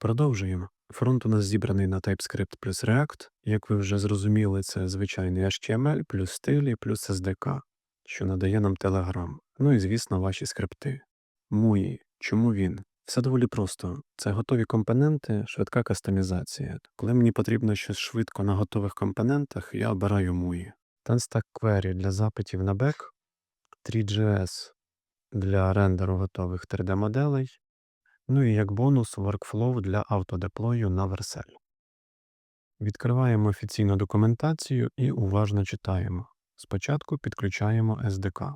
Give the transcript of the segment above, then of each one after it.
Продовжуємо. Фронт у нас зібраний на TypeScript плюс React. Як ви вже зрозуміли, це звичайний HTML плюс стилі плюс SDK, що надає нам Telegram. Ну і, звісно, ваші скрипти. MUI. Чому він? Все доволі просто. Це готові компоненти, швидка кастомізація. Коли мені потрібно щось швидко на готових компонентах, я обираю MUI. Tanstack Query для запитів на бек, 3GS для рендеру готових 3D-моделей, Ну і як бонус workflow для автодеплою на Vercel. Відкриваємо офіційну документацію і уважно читаємо. Спочатку підключаємо SDK.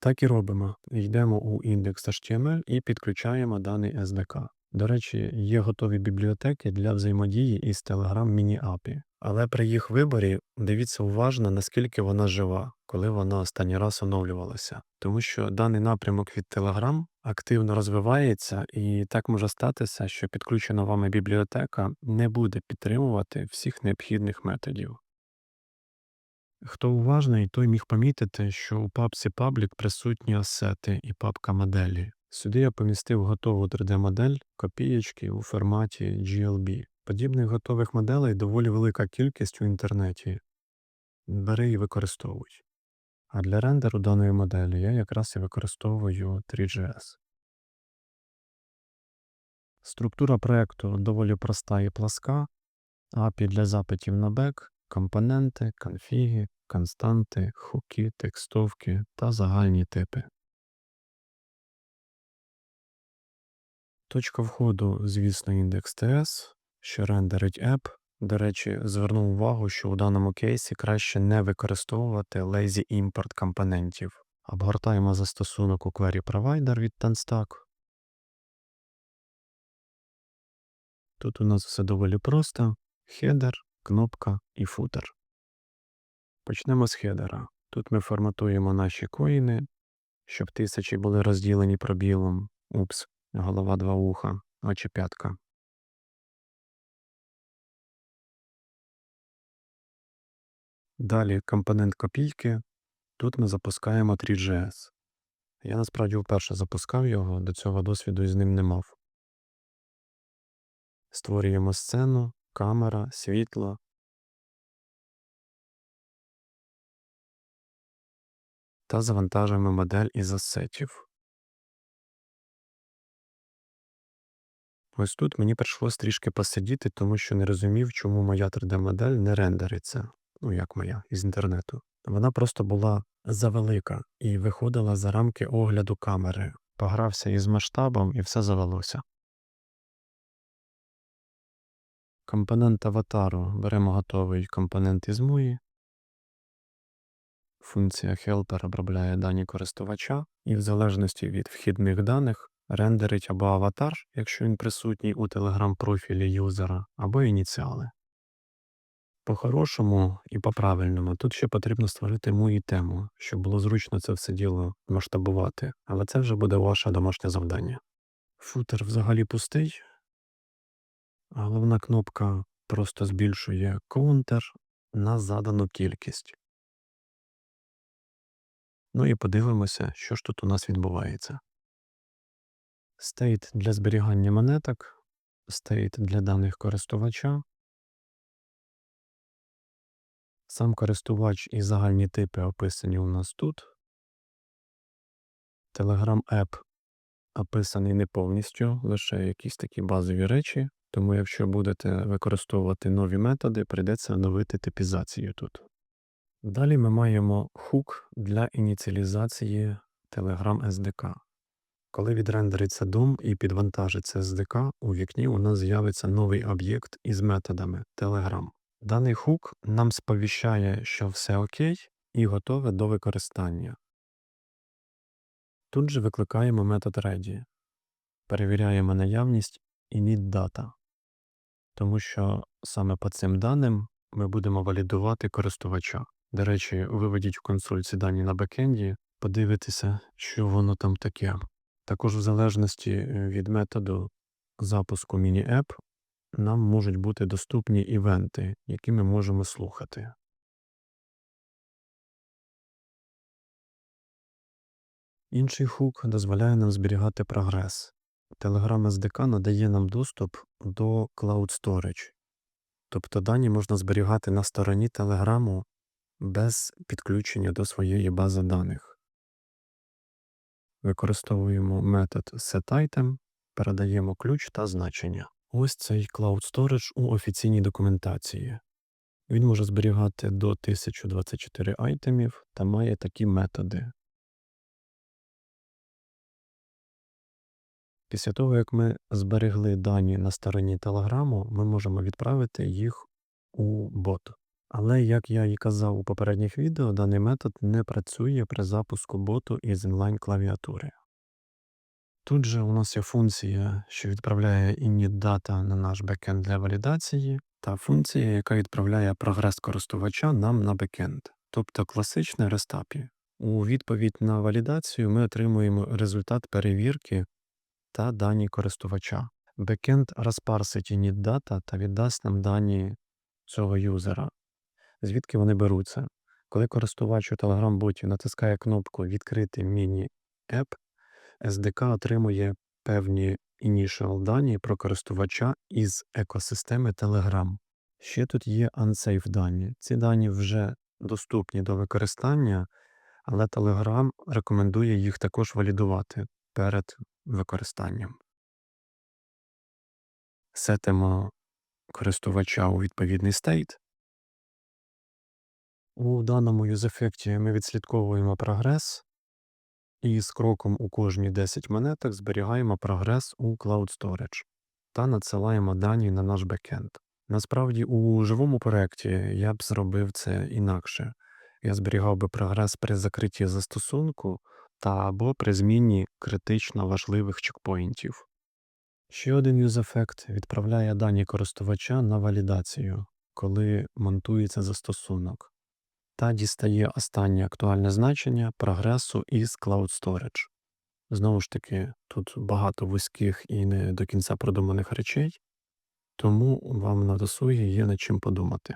Так і робимо. Йдемо у індекс.html і підключаємо даний SDK. До речі, є готові бібліотеки для взаємодії із Telegram Mini API. Але при їх виборі дивіться уважно, наскільки вона жива, коли вона останній раз оновлювалася. Тому що даний напрямок від Telegram активно розвивається, і так може статися, що підключена вами бібліотека не буде підтримувати всіх необхідних методів. Хто уважний, той міг помітити, що у папці Public присутні асети і папка моделі. Сюди я помістив готову 3D-модель копієчки у форматі GLB. Подібних готових моделей доволі велика кількість у інтернеті. Бери і використовуй. А для рендеру даної моделі я якраз і використовую 3GS. Структура проекту доволі проста і пласка. API для запитів на бек, компоненти, конфіги, константи, хуки, текстовки та загальні типи. Точка входу, звісно, індекс TS, що рендерить app. До речі, зверну увагу, що у даному кейсі краще не використовувати lazy import компонентів. Обгортаємо застосунок у Query Provider від Tanstack. Тут у нас все доволі просто: хедер, кнопка і футер. Почнемо з хедера. Тут ми форматуємо наші коїни, щоб тисячі були розділені пробілом. Упс, голова два уха, очі п'ятка. Далі компонент копійки. Тут ми запускаємо 3GS. Я насправді вперше запускав його, до цього досвіду із ним не мав. Створюємо сцену, камера, світло. Та завантажуємо модель із асетів. Ось тут мені прийшлось трішки посидіти, тому що не розумів, чому моя 3D-модель не рендериться, ну як моя, із інтернету. Вона просто була завелика і виходила за рамки огляду камери. Погрався із масштабом і все завелося. Компонент аватару беремо готовий компонент із MUI. Функція Helper обробляє дані користувача і в залежності від вхідних даних рендерить або аватар, якщо він присутній у Telegram профілі юзера, або ініціали. По-хорошому і по-правильному тут ще потрібно створити MUI тему, щоб було зручно це все діло масштабувати, але це вже буде ваше домашнє завдання. Футер взагалі пустий. Головна кнопка просто збільшує counter на задану кількість. Ну і подивимося, що ж тут у нас відбувається. State для зберігання монеток, State для даних користувача. Сам користувач і загальні типи описані у нас тут. Telegram App описаний не повністю, лише якісь такі базові речі, тому якщо будете використовувати нові методи, прийдеться оновити типізацію тут. Далі ми маємо хук для ініціалізації Telegram SDK. Коли відрендериться DOM і підвантажиться SDK, у вікні у нас з'явиться новий об'єкт із методами Telegram. Даний хук нам сповіщає, що все окей і готове до використання. Тут же викликаємо метод ready. Перевіряємо наявність initData, тому що саме по цим даним ми будемо валідувати користувача. До речі, виведіть в консоль ці дані на бекенді, подивитися, що воно там таке. Також в залежності е, від методу запуску міні-еп нам можуть бути доступні івенти, які ми можемо слухати. Інший хук дозволяє нам зберігати прогрес. Telegram SDK надає нам доступ до Cloud Storage. Тобто дані можна зберігати на стороні Телеграму без підключення до своєї бази даних. Використовуємо метод setItem, передаємо ключ та значення. Ось цей Cloud Storage у офіційній документації. Він може зберігати до 1024 айтемів та має такі методи. Після того, як ми зберегли дані на стороні Телеграму, ми можемо відправити їх у бот. Але, як я і казав у попередніх відео, даний метод не працює при запуску боту із інлайн-клавіатури. Тут же у нас є функція, що відправляє init data на наш бекенд для валідації, та функція, яка відправляє прогрес користувача нам на бекенд, тобто класичне рестапі. У відповідь на валідацію ми отримуємо результат перевірки та дані користувача. Бекенд розпарсить init data та віддасть нам дані цього юзера. Звідки вони беруться? Коли користувач у Telegram-боті натискає кнопку Відкрити міні-еп, SDK отримує певні initial дані про користувача із екосистеми Telegram. Ще тут є unsafe дані. Ці дані вже доступні до використання, але Telegram рекомендує їх також валідувати перед використанням. Сетимо користувача у відповідний стейт. У даному юзефекті ми відслідковуємо прогрес і з кроком у кожні 10 монеток зберігаємо прогрес у Cloud Storage та надсилаємо дані на наш бекенд. Насправді, у живому проєкті я б зробив це інакше. Я зберігав би прогрес при закритті застосунку та або при зміні критично важливих чекпоінтів. Ще один юзефект відправляє дані користувача на валідацію, коли монтується застосунок, та дістає останнє актуальне значення прогресу із Cloud Storage. Знову ж таки, тут багато вузьких і не до кінця продуманих речей, тому вам на досугі є над чим подумати.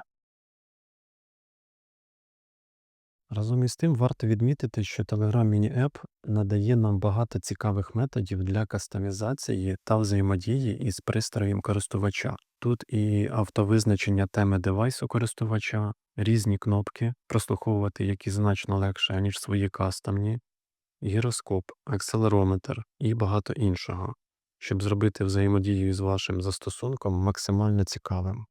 Разом із тим варто відмітити, що Telegram Mini App надає нам багато цікавих методів для кастомізації та взаємодії із пристроєм користувача. Тут і автовизначення теми девайсу користувача, різні кнопки, прослуховувати які значно легше, ніж свої кастомні, гіроскоп, акселерометр і багато іншого, щоб зробити взаємодію з вашим застосунком максимально цікавим.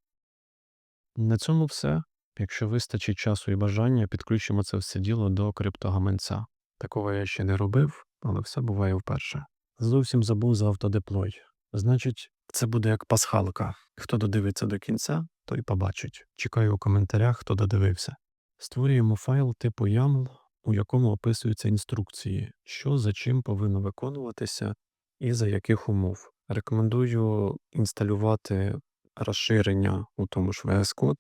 На цьому все. Якщо вистачить часу і бажання, підключимо це все діло до криптогаманця. Такого я ще не робив, але все буває вперше. Зовсім забув за автодеплой. Значить, це буде як пасхалка. Хто додивиться до кінця, той побачить. Чекаю у коментарях, хто додивився. Створюємо файл типу YAML, у якому описуються інструкції, що за чим повинно виконуватися і за яких умов. Рекомендую інсталювати розширення у тому ж VS Code,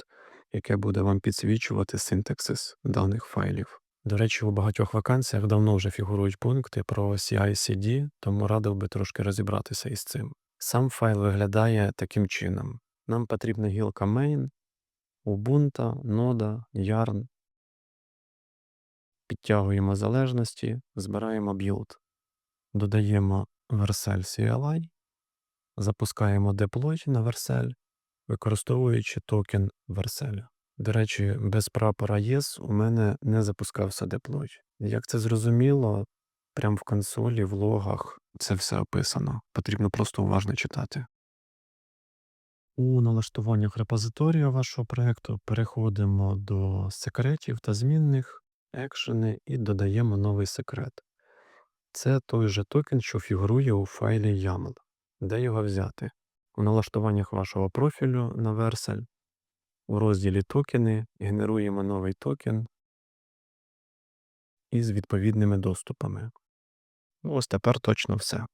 яке буде вам підсвічувати синтаксис даних файлів. До речі, у багатьох вакансіях давно вже фігурують пункти про CI-CD, тому радив би трошки розібратися із цим. Сам файл виглядає таким чином. Нам потрібна гілка main, Ubuntu, нода, yarn. Підтягуємо залежності, збираємо білд. Додаємо Vercel CLI, запускаємо деплой на Vercel, використовуючи токен Vercel. До речі, без прапора Yes у мене не запускався деплой. Як це зрозуміло, прямо в консолі, в логах це все описано. Потрібно просто уважно читати. У налаштуваннях репозиторія вашого проєкту переходимо до секретів та змінних, екшени і додаємо новий секрет. Це той же токен, що фігурує у файлі YAML. Де його взяти? У налаштуваннях вашого профілю на Vercel у розділі Токени генеруємо новий токен із відповідними доступами. Ось тепер точно все.